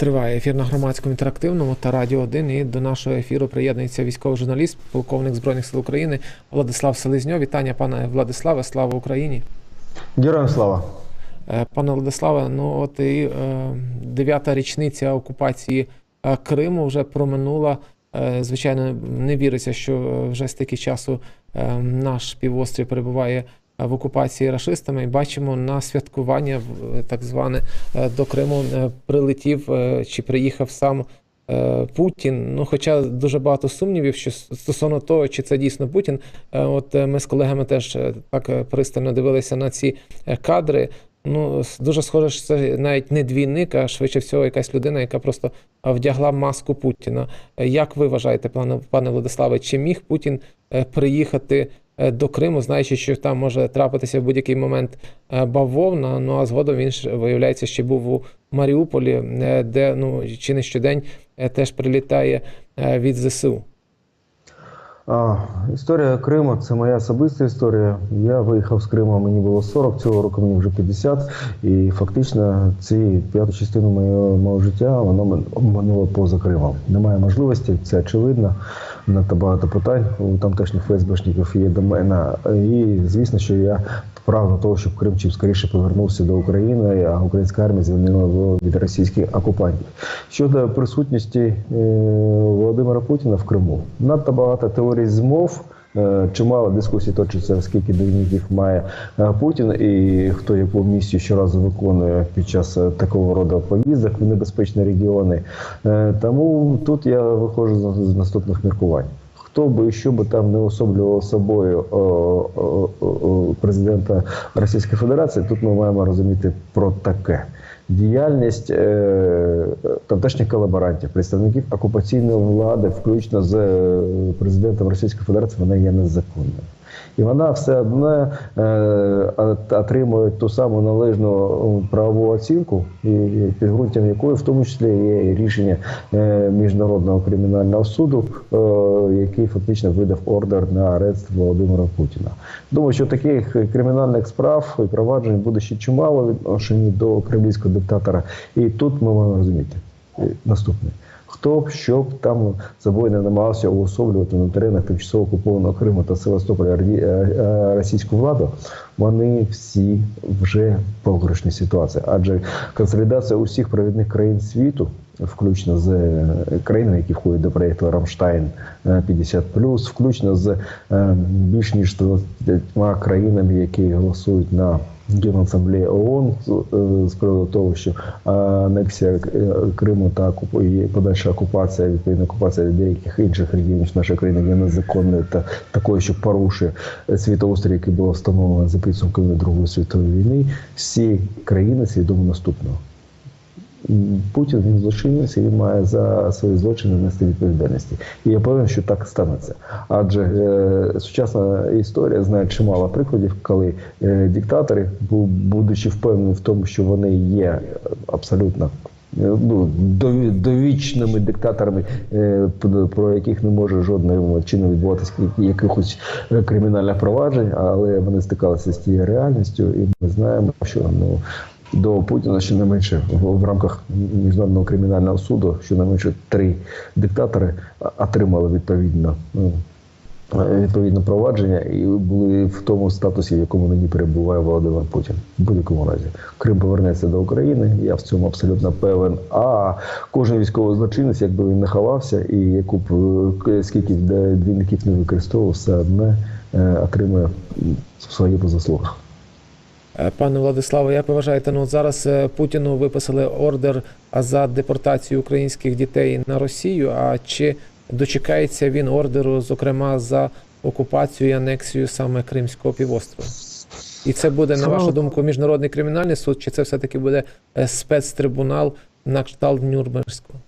Триває ефір на громадському інтерактивному та радіо 1. І до нашого ефіру приєднується військовий журналіст, полковник збройних сил України Владислав Селезньов. Вітання, пане Владиславе, слава Україні. Героям слава. Е, Пане Владиславе, ну от і е, дев'ята річниця окупації е, Криму вже проминула. Звичайно, не віриться, що вже стільки часу наш півострів перебуває в окупації рашистами. І бачимо на святкування е, так зване е, до Криму е, прилетів е, чи приїхав сам. е, Путін, ну хоча дуже багато сумнівів, що стосовно того, чи це дійсно Путін. Е, От е, ми з колегами теж е, так е, пристально дивилися на ці е, кадри. Ну, дуже схоже, що це навіть не двійник, а швидше всього якась людина, яка просто вдягла маску Путіна. Е, Як ви вважаєте, пане, пане Владиславе, чи міг Путін е, приїхати е, до Криму, знаючи, що там може трапитися в будь-який момент е, бавовна? Ну а згодом він ж, виявляється, ще був у Маріуполі, е, де ну чи не щодень е, теж прилітає е, від ЗСУ. А, історія Криму це моя особиста історія. Я виїхав з Криму, мені було 40, цього року мені вже 50. І фактично ці п'яту частину моєго, мого життя воно минуло поза Кримом. Немає можливості, це очевидно. Надто багато питань у тамтешніх ФСБшників є до мене. І звісно, що я прагну того, щоб Крим чим скоріше повернувся до України, а українська армія звільнила від російських окупантів. Щодо присутності е, Володимира Путіна в Криму, надто багато теорій змов. е, Чимало дискусій точиться, скільки двійників має е, Путін і хто яку місію щоразу виконує під час такого роду поїздок в небезпечні регіони. Тому тут я виходжу з наступних міркувань. Хто би що би там не особлював собою о, о, о, президента Російської Федерації, тут ми маємо розуміти про таке. Діяльність е, тамтешніх колаборантів, представників окупаційної влади, включно з е, президентом Російської Федерації, вона є незаконною. І вона все одно е, отримує ту саму належну правову оцінку, і підґрунтям якої в тому числі є рішення міжнародного кримінального суду, який фактично видав ордер на арест Володимира Путіна. Думаю, що таких кримінальних справ і проваджень буде ще чимало відношені до кремлівського диктатора. І тут ми маємо розуміти е, наступне. Хто б що б там собою не намагався уособлювати на теренах тимчасово окупованого Криму та Севастополя е, е, російську владу, вони всі вже в погрішній ситуації. Адже консолідація усіх провідних країн світу, включно з е, країнами, які входять до проєкту Рамштайн е, 50+, включно з е, більш ніж 20 країнами, які голосують на Генасамблеї ООН з, е, приводу того, що е, анексія е, Криму та і подальша окупація, відповідна окупація деяких інших регіонів нашої країни є незаконною та такою, що порушує е, світоустрій, який було встановлено за підсумками Другої світової війни. Всі країни свідомо наступного. Путін він злочинець і він має за свої злочини нести відповідальності. І я певен, що так станеться. Адже е, сучасна історія знає чимало прикладів, коли е, диктатори, будучи впевнені в тому, що вони є абсолютно. е, Ну, довічними диктаторами, е, про яких не може жодним чином відбуватися якихось е, кримінальних проваджень, але вони стикалися з тією реальністю, і ми знаємо, що ну до Путіна щонайменше в, в рамках міжнародного кримінального суду щонайменше три диктатори отримали відповідно. ну, е, Відповідне провадження і були в тому статусі, в якому нині перебуває Володимир Путін. В будь-якому разі Крим повернеться до України. Я в цьому абсолютно певен. А кожен військовий злочинець, якби він не ховався, і яку б е, скільки де двійників не використовував, все одне е, отримує своє по заслугах. Е, Пане Владиславе, як ви вважаєте, ну зараз е, Путіну виписали ордер за депортацію українських дітей на Росію. А чи дочекається він ордеру, зокрема за окупацію і анексію саме Кримського півострова? І це буде, на вашу думку, міжнародний кримінальний суд, чи це все-таки буде е, спецтрибунал на кшталт Нюрнберзького?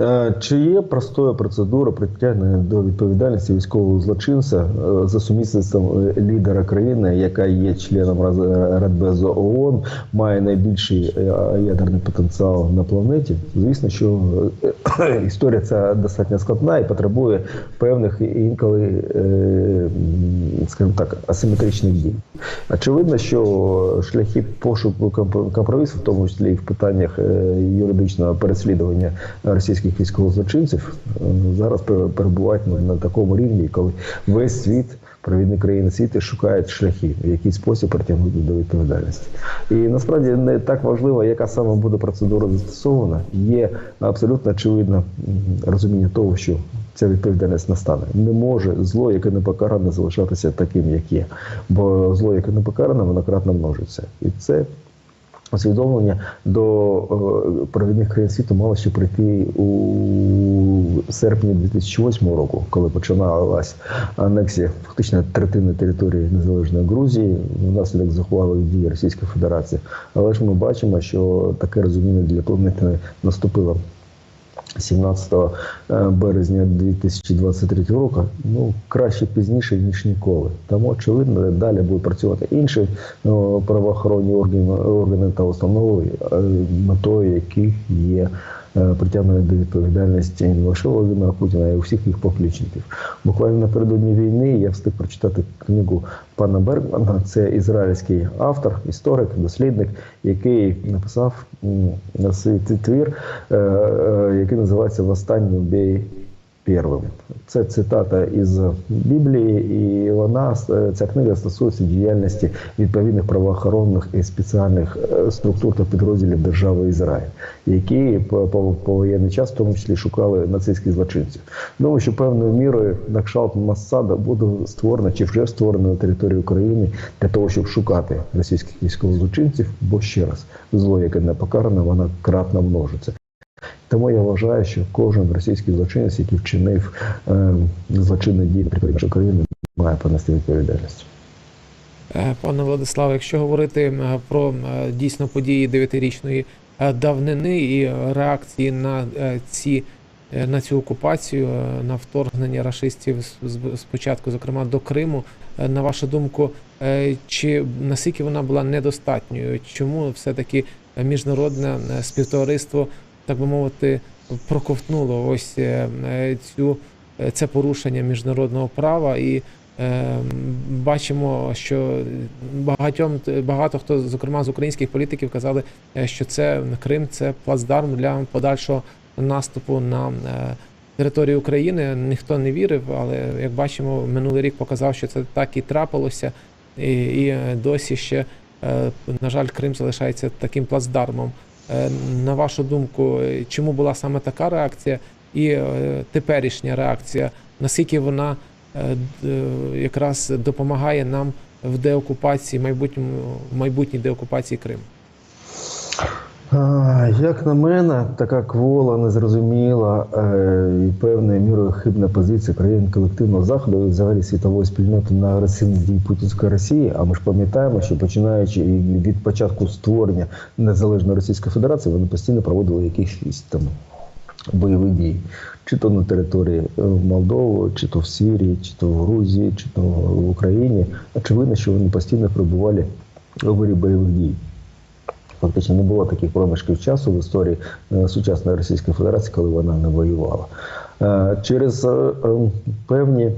Е, Чи є простою процедура притягнення до відповідальності військового злочинця е, за сумісництвом е, лідера країни, яка є членом Радбезу ООН, має найбільший ядерний потенціал на планеті? Звісно, що історія ця достатньо складна і потребує певних інколи, скажімо так, асиметричних дій. Очевидно, що шляхи пошуку комп- компромісу, в тому числі і в питаннях юридичного переслідування російських військовозлочинців, е, зараз пер- перебувають на такому рівні, коли весь світ, провідні країни світу шукають шляхи, в який спосіб притягнути до відповідальності. І насправді не так важливо, яка саме буде процедура застосована. Є абсолютно очевидне розуміння того, що ця відповідальність настане. Не може зло, яке не покаране, залишатися таким, як є. Бо зло, яке не покаране, воно кратно множиться. І це усвідомлення до е, провідних країн світу мало ще прийти у серпні 2008 року, коли починалася анексія фактично третини території незалежної Грузії внаслідок захопливих дії Російської Федерації. Але ж ми бачимо, що таке розуміння для планети наступило 17 березня 2023 року, ну краще пізніше ніж ніколи. Тому очевидно, далі будуть працювати інші ну, правоохоронні органи, органи та установи, е, метою яких є е, притягнення до відповідальності не лише Володимира Путіна, а й усіх їх поплічників. Буквально напередодні війни я встиг прочитати книгу пана Бергмана. Це ізраїльський автор, історик, дослідник, який написав на свій твір, е, е, який називається Востанню бій первим. Це цитата із Біблії, і вона е, ця книга стосується діяльності відповідних правоохоронних і спеціальних е, структур та підрозділів держави Ізраїль, які по, по, по воєнний час, в тому числі, шукали нацистських злочинців. Думаю, що певною мірою на кшталт Массада буде створено чи вже створено на території України для того, щоб шукати російських військових злочинців. Бо ще раз зло, яке не покаране, воно кратно множиться. Тому я вважаю, що кожен російський злочинець, який вчинив е, злочинні дії на території нашої країни, має понести відповідальність. Е, Пане Владиславе, якщо говорити про дійсно події дев'ятирічної е, давнини і реакції на е, ці на цю окупацію, на вторгнення рашистів спочатку, зокрема до Криму, на вашу думку, чи наскільки вона була недостатньою? Чому все-таки міжнародне е, співтовариство, так би мовити, проковтнуло ось е, е, цю е, це порушення міжнародного права і Бачимо, що багатьом багато хто, зокрема з українських політиків, казали, що це Крим це плацдарм для подальшого наступу на територію України. Ніхто не вірив, але як бачимо, минулий рік показав, що це так і трапилося, і, і досі ще, на жаль, Крим залишається таким плацдармом. Е, На вашу думку, е, чому була саме така реакція, і е, теперішня реакція, наскільки вона якраз допомагає нам в деокупації, майбутньому в майбутній деокупації Криму. Як на мене, така квола незрозуміла е, і певною мірою хибна позиція країн колективного заходу і взагалі світової спільноти на агресивні дії путінської Росії. А ми ж пам'ятаємо, що починаючи від початку створення незалежної Російської Федерації, вони постійно проводили якісь там бойові дії, чи то на території е, Молдови, чи то в Сирії, чи то в Грузії, чи то в Україні. Очевидно, що вони постійно перебували у вирі бойових дій. Фактично не було таких проміжків часу в історії е, сучасної Російської Федерації, коли вона не воювала. Е, Через е, певні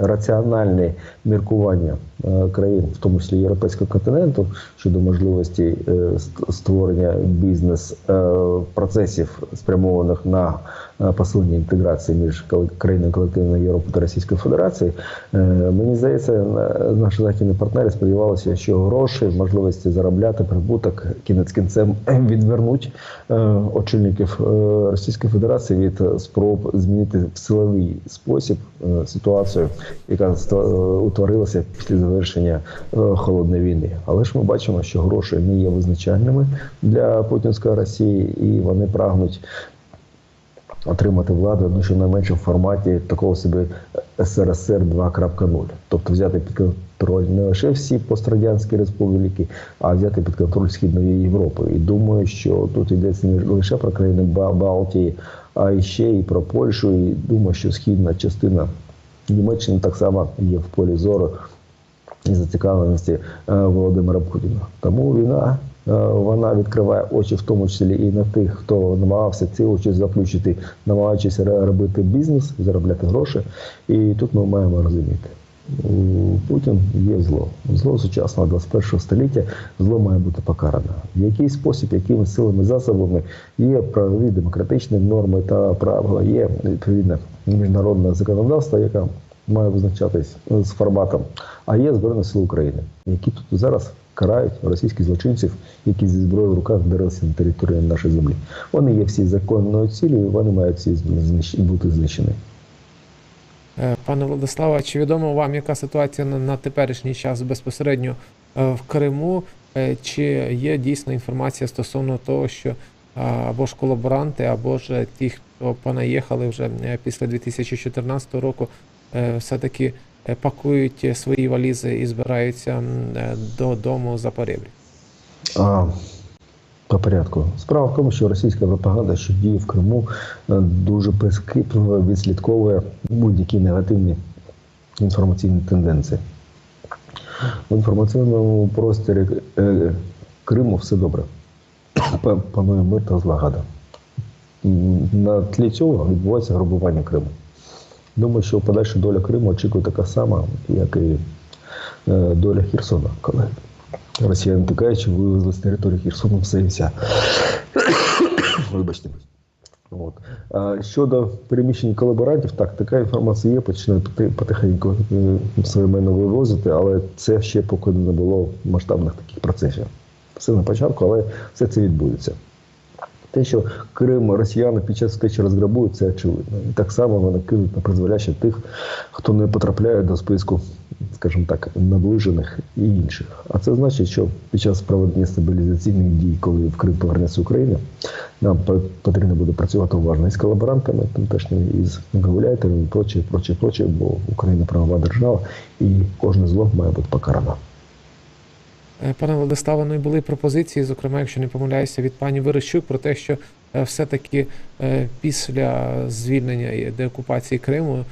м, раціональні міркування е, країн, в тому числі європейського континенту, щодо можливості е, створення бізнес-процесів, спрямованих на е, посилення інтеграції між країнами колективної Європи та Російської Федерації, е, мені здається, на- наші західні партнери сподівалися, що гроші, можливості заробляти прибуток кінець кінцем відвернуть е, очільників е, Російської Федерації від е, спроб змінити в силовий спосіб е, ситуацію, яка е, утворилася після завершення е, холодної війни. Але ж ми бачимо, що гроші не є визначальними для путінської Росії, і вони прагнуть отримати владу ну, щонайменше в форматі такого собі СРСР 2.0. Тобто взяти під контроль не лише всі пострадянські республіки, а взяти під контроль Східної Європи. І думаю, що тут йдеться не лише про країни Ба- Балтії, а ще і про Польщу. І думаю, що східна частина Німеччини так само є в полі зору і зацікавленості е, Володимира Путіна. Тому війна е, вона відкриває очі, в тому числі і на тих, хто намагався ці очі заплющити, намагаючись робити бізнес, заробляти гроші. І тут ми маємо розуміти. Путін є зло. Зло сучасного 21 століття, зло має бути покаране. В який спосіб, якими силами засобами є правові демократичні норми та правила, є відповідне міжнародне законодавство, яке має визначатись з форматом, а є Збройні Сили України, які тут зараз карають російських злочинців, які зі зброєю в руках вдарилися на територію нашої землі. Вони є всі законною цілі, вони мають всі бути знищені. Е, Пане Владиславе, чи відомо вам, яка ситуація на, теперішній час безпосередньо е, в Криму? Е, Чи є дійсна інформація стосовно того, що або ж колаборанти, або ж ті, хто понаїхали вже після 2014 року, все-таки пакують свої валізи і збираються додому за поребрі? По порядку. Справа в тому, що російська пропаганда, що діє в Криму, е, дуже прискіпливо відслідковує будь-які негативні інформаційні тенденції. В інформаційному просторі е, Криму все добре. Панує мир та злагода. На тлі цього відбувається грабування Криму. Думаю, що подальша доля Криму очікує така сама, як і е, доля Херсона, коли росіяни тікаючи, вивезли з території Херсону все і вся. Вибачте. От. А щодо переміщення колаборантів, так, така інформація є, починає потихеньку е, своєменно вивозити, але це ще поки не було масштабних таких процесів. Все на початку, але все це відбудеться. Те, що Крим росіяни під час втечі розграбують, це очевидно. І так само вони кинуть на призволяще тих, хто не потрапляє до списку, скажімо так, наближених і інших. А це значить, що під час проведення стабілізаційних дій, коли в Крим повернеться Україна, нам потрібно буде працювати уважно із колаборантами, тамтешніми, із гауляйтерами, і проче, проче, бо Україна правова держава, і кожне зло має бути покарано. Е, Пане Владиславе, ну і були пропозиції, зокрема, якщо не помиляюся, від пані Верещук про те, що е, все-таки е, після звільнення і деокупації Криму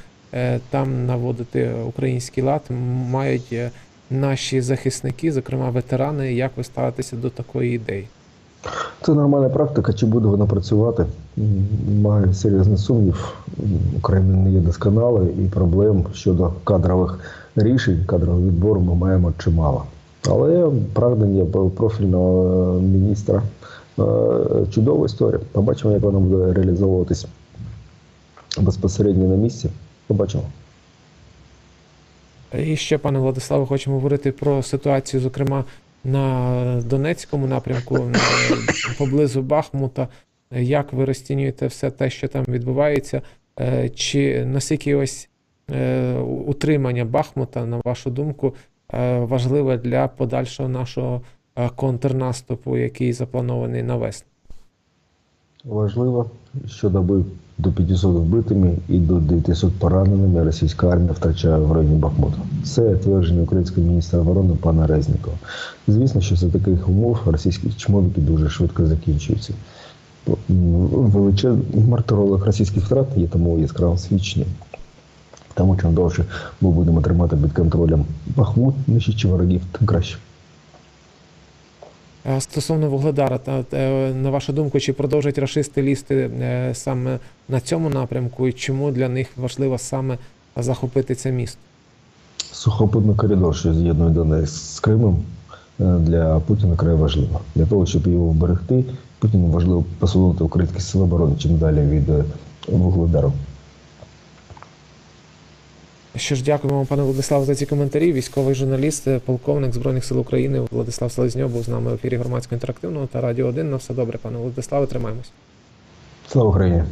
там наводити український лад мають наші захисники, зокрема ветерани. Як ви ставитеся до такої ідеї? Це нормальна практика. Чи буде вона працювати? Маю серйозний сумнів. Україна не є досконала, і проблем щодо кадрових рішень, кадрового відбору ми маємо чимало. Але прагнення профільного е, міністра е, чудова історія. Побачимо, як вона буде реалізовуватись безпосередньо на місці. Побачимо. І ще, пане Владиславе, хочемо говорити про ситуацію, зокрема на Донецькому напрямку, поблизу Бахмута. Як ви розцінюєте все те, що там відбувається? Е, Чи наскільки ось утримання Бахмута, на вашу думку, важливе для подальшого нашого е, контрнаступу, який запланований на весну? Важливо, що доби до 500 вбитими і до 900 пораненими російська армія втрачає в районі Бахмута. Це твердження українського міністра оборони пана Резнікова. Звісно, що за таких умов російські чмовики дуже швидко закінчуються. Величезний мартиролог російських втрат є тому яскравим свідченням. Тому чим довше ми будемо тримати під контролем Бахмут, нищачи ворогів, тим краще. Стосовно Вугледара, е, на вашу думку, чи продовжать рашисти лізти е, саме на цьому напрямку, і чому для них важливо саме захопити це місто? Сухопутний коридор, що з'єднує Донецьк з Кримом, е, для Путіна край важливо. Для того, щоб його вберегти, Путіну важливо посунути українські сили оборони чим далі від Вугледару. Що ж, дякуємо пане Владиславе, за ці коментарі. Військовий журналіст, е, полковник Збройних сил України Владислав Селезньов був з нами в ефірі громадського інтерактивного та радіо 1. На все добре, пане Владиславе, тримаємось. Слава Україні!